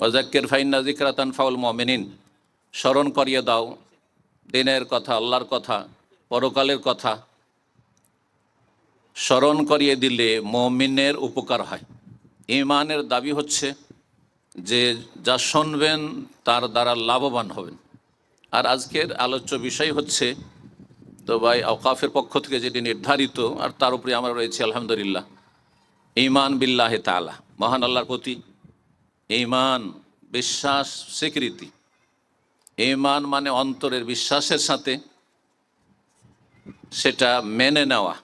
ওজাক্কের ফাইন্না জিকরাতান ফাউল মমিনিন। স্মরণ করিয়ে দাও, দিনের কথা, আল্লাহর কথা, পরকালের কথা। স্মরণ করিয়ে দিলে মমিনের উপকার হয়। ইমানের দাবি হচ্ছে যে, যা শুনবেন, তার দ্বারা লাভবান হবেন। আর আজকের আলোচ্য বিষয় হচ্ছে, তো ভাই, আওকাফের পক্ষ থেকে যেটি নির্ধারিত, আর তার উপরে আমরা রয়েছি, আলহামদুলিল্লাহ। ইমান বিল্লাহ তালা মহান আল্লাহর প্রতি ইমান, বিশ্বাস, স্বীকৃতি। ইমান মানে অন্তরের বিশ্বাসের সাথে সেটা মেনে নেওয়া,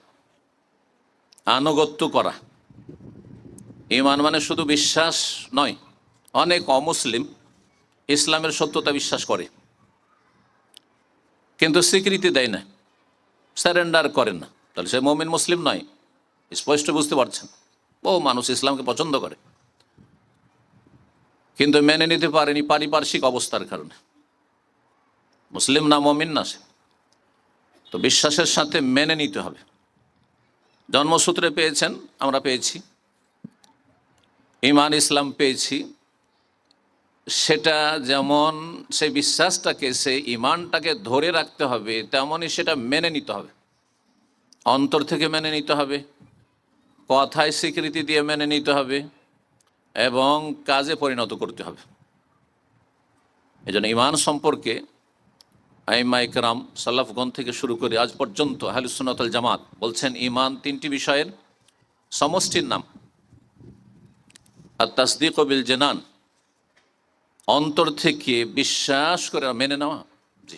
আনুগত্য করা। ইমান মানে শুধু বিশ্বাস নয়, অনেক অমুসলিম ইসলামের সত্যতা বিশ্বাস করে, কিন্তু স্বীকৃতি দেয় না স্যারেন্ডার করে না। তাহলে সে মমিন মুসলিম নয়, স্পষ্ট বুঝতে পারছেন। ও মানুষ ইসলামকে পছন্দ করে। কিন্তু মেনে নিতে পারেনি পারিপার্শ্বিক অবস্থার কারণে। মুসলিম না মমিন না সে। তো বিশ্বাসের সাথে মেনে নিতে হবে। জন্মসূত্রে পেয়েছেন, আমরা পেয়েছি। ইমান ইসলাম পেয়েছি। সেটা যেমন সেই বিশ্বাসটাকে, সেই ইমানটাকে ধরে রাখতে হবে, তেমনই সেটা মেনে নিতে হবে। অন্তর থেকে মেনে নিতে হবে। কথায় স্বীকৃতি দিয়ে মেনে নিতে হবে। এবং কাজে পরিণত করতে হবে। এই জন্য ইমান সম্পর্কে আইমা ইকরাম সাল্লাফগণ থেকে শুরু করে আজ পর্যন্ত হালুসুনাতল জামাত বলছেন ইমান তিনটি বিষয়ের সমষ্টির নাম। আর তাসদিক বিল জেনান, অন্তর থেকে বিশ্বাস করে মেনে নেওয়া। জি।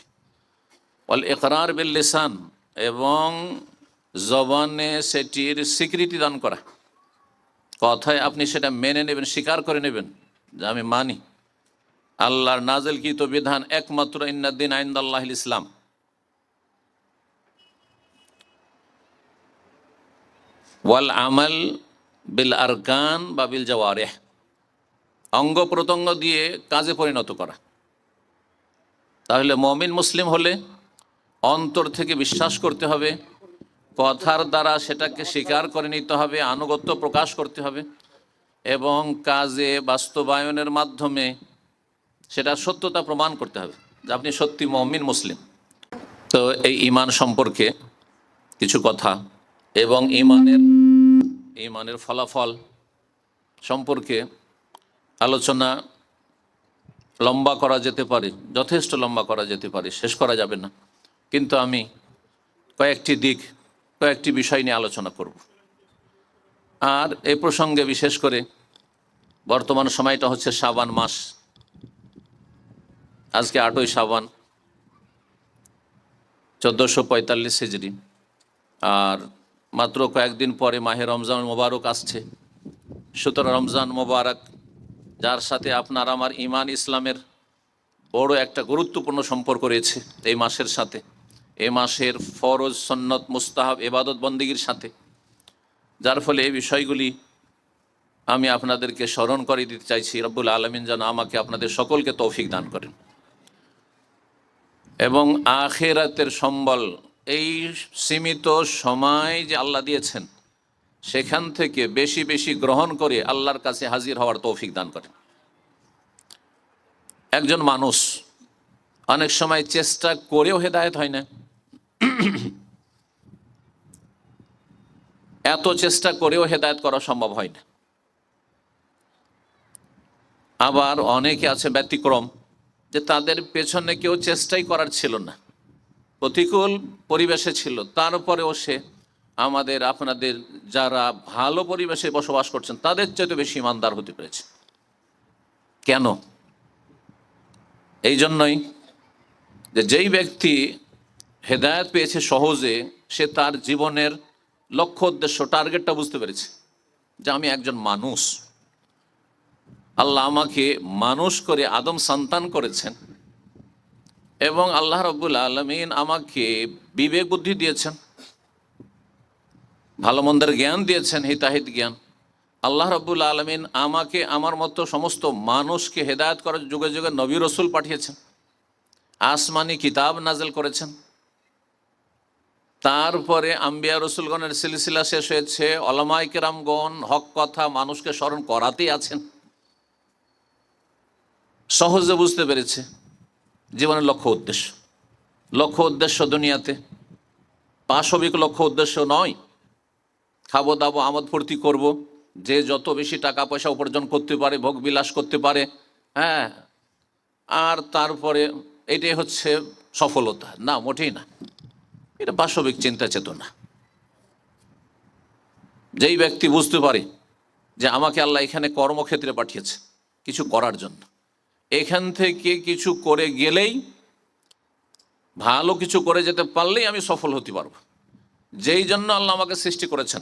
অল একরার বিল লেসান, এবং জবানে সেটির স্বীকৃতি দান করা। কথায় আপনি সেটা মেনে নেবেন, স্বীকার করে নেবেন যে আমি মানি। আল্লাহর নাজেল কি তো বিধান একমাত্র ইন্নাদ্দিন আইন্দাল্লাহ ইসলাম। ওয়াল আমাল বিল আরকান বা বিল জওয়ারেহ। অঙ্গ প্রত্যঙ্গ দিয়ে কাজে পরিণত করা। তাহলে মমিন মুসলিম হলে অন্তর থেকে বিশ্বাস করতে হবে কথার দ্বারা সেটাকে স্বীকার করে নিতে হবে, আনুগত্য প্রকাশ করতে হবে এবং কাজে বাস্তবায়নের মাধ্যমে সেটা সত্যতা প্রমাণ করতে হবে যে আপনি সত্যি মমিন, মুসলিম। তো এই ইমান সম্পর্কে কিছু কথা এবং ইমানের ইমানের ফলাফল সম্পর্কে আলোচনা লম্বা করা যেতে পারে, যথেষ্ট লম্বা করা যেতে পারে, শেষ করা যাবে না। কিন্তু আমি কয়েকটি দিক কয়েকটি বিষয় নিয়ে আলোচনা করব। আর এই প্রসঙ্গে বিশেষ করে বর্তমান সময়টা হচ্ছে সাবান মাস। আজকে আটই সাবান চোদ্দোশো পঁয়তাল্লিশ হিজড়ি আর মাত্র কয়েকদিন পরে মাহে রমজান মোবারক আসছে। সুতরাং রমজান মোবারক, যার সাথে আপনার আমার ইমান ইসলামের বড় একটা গুরুত্বপূর্ণ সম্পর্ক রয়েছে এই মাসের সাথে। এ মাসের ফরজ, সন্নত, মুস্তাহাব, এবাদত বন্দীগীর সাথে। যার ফলে এই বিষয়গুলি আমি আপনাদেরকে স্মরণ করে দিতে চাইছি। রব্বুল আলমিন যেন আমাকে আপনাদের সকলকে তৌফিক দান করেন। এবং আখেরাতের সম্বল, এই সীমিত সময় যে আল্লাহ দিয়েছেন, সেখান থেকে বেশি বেশি গ্রহণ করে আল্লাহর কাছে হাজির হওয়ার তৌফিক দান করেন। একজন মানুষ অনেক সময় চেষ্টা করেও হেদায়ত হয় না। এত চেষ্টা করেও হেদায়ত করা সম্ভব হয় না। আবার অনেকে আছে ব্যতিক্রম, যে তাদের পেছনে কেউ চেষ্টাই করার ছিল না। প্রতিকূল পরিবেশে ছিল তারপরেও সে আমাদের, আপনাদের যারা ভালো পরিবেশে বসবাস করছেন, তাদের চেয়ে বেশি ইমানদার হতে পেরেছে। কেন? এই জন্যই যে যেই ব্যক্তি হেদায়ত পেয়েছে সহজে, সে তার জীবনের লক্ষ্য, উদ্দেশ্য, টার্গেটটা বুঝতে পেরেছে যে আমি একজন মানুষ। আল্লাহ আমাকে মানুষ করে আদম সন্তান করেছেন এবং আল্লাহ রব্বুল আলমিন আমাকে বিবেক বুদ্ধি দিয়েছেন, ভালো মন্দের জ্ঞান দিয়েছেন, হিতাহিত জ্ঞান। আল্লাহ রব্বুল আলমিন আমাকে আমার মতো সমস্ত মানুষকে হেদায়ত করার যুগে যুগে নবী রসুল পাঠিয়েছেন, আসমানি কিতাব নাজেল করেছেন। তারপরে আম্বিয়া রসুলগণের সিলসিলা শেষ হয়েছে। অলামাই কেরামগণ হক কথা মানুষকে স্মরণ করাতেই আছেন। সহজে বুঝতে পেরেছে জীবনের লক্ষ্য উদ্দেশ্য। লক্ষ্য উদ্দেশ্য দুনিয়াতে। পাশবিক লক্ষ্য উদ্দেশ্য নয়। খাব দাবো আমোদ ফুর্তি করব। যে যত বেশি টাকা পয়সা উপার্জন করতে পারে, ভোগ বিলাস করতে পারে হ্যাঁ আর তারপরে এটাই হচ্ছে সফলতা। না, মোটেই না। এটা বাস্তবিক চিন্তা চেতনা। যেই ব্যক্তি বুঝতে পারে যে আমাকে আল্লাহ এখানে কর্মক্ষেত্রে পাঠিয়েছে কিছু করার জন্য, এখান থেকে কিছু করে গেলেই ভালো কিছু করে যেতে পারলেই আমি সফল হতে পারব। যেই জন্য আল্লাহ আমাকে সৃষ্টি করেছেন।